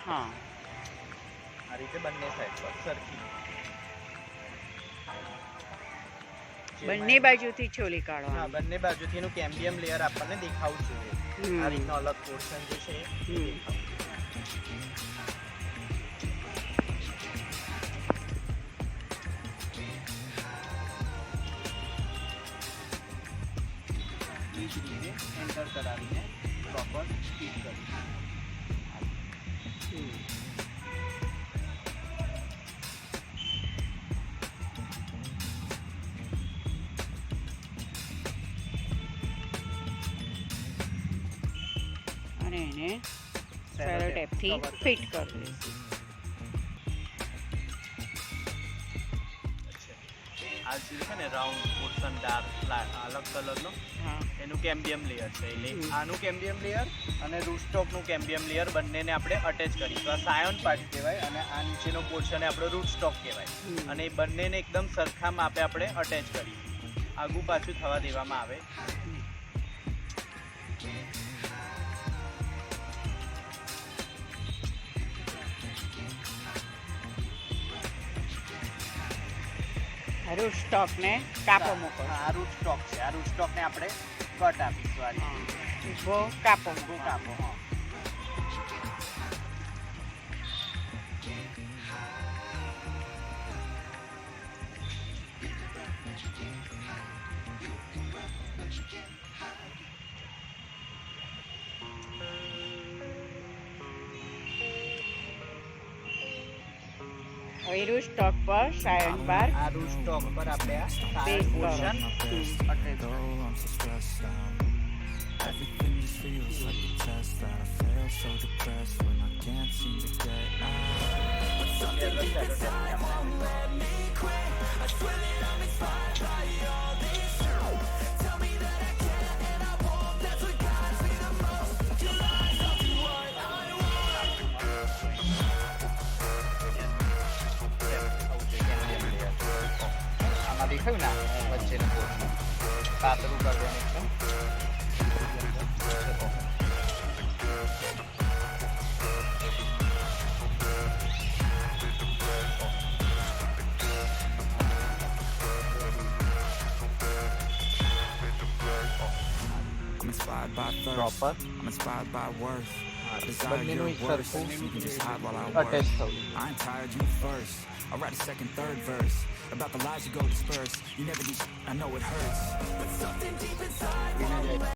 હા. આ રીતે બંને સાઈડ પર સરખી. બંને બાજુથી છોલી હા બંને બાજુથી એનું કેમ્બિયમ લેયર આપણને દેખાવું જોઈએ. આ રીતનો અલગ પોર્શન જે છે એન્ટર કરાવીને પ્રોપર ફિટ કરી હમ. અને એને સેલો ટેપથી ફિટ કરી દઈશું આ જે છે ને રાઉન્ડ પોર્શન ડાર્ક અલગ કલરનો એનું કેમ્બિયમ લેયર છે. એટલે આનું કેમ્બિયમ લેયર અને રૂટસ્ટોકનું કેમ્બિયમ લેયર બંનેને આપણે અટેચ કરીશું આ સાયોન પાર્ટ કહેવાય અને આ નીચેનો પોર્શન આપણો રૂટસ્ટોક કહેવાય. અને એ બંનેને એકદમ સરખા માપે આપણે અટેચ કરીશું આગુ પાછું થવા દેવામાં આવે. રૂટ સ્ટોકને કાપો મૂકો. આ રૂટસ્ટોક છે. આ રૂટસ્ટોકને આપણે કટ આપીશું આ રીતે. કાપો કાપો હા. હવે રૂટ સ્ટોક પર સાયન બાર આ રૂટસ્ટોક પર આપણે આ Base સાયોન કરો. Portion hmm. Attach though I'm so stressed out. Everything just feels like a test that I fail so depressed when I can't seem to get out. આમાં દેખાયું ને વચ્ચેનું પોર્શન પાતળું કરી દેવાનું એકદમ I'm inspired by thirst. Proper. I'm inspired by worth. Subliminally hurtful. Okay, so. I'm tired, you first. I write a second, third verse about the lies you go disperse. You never get. I know it hurts, but something deep inside.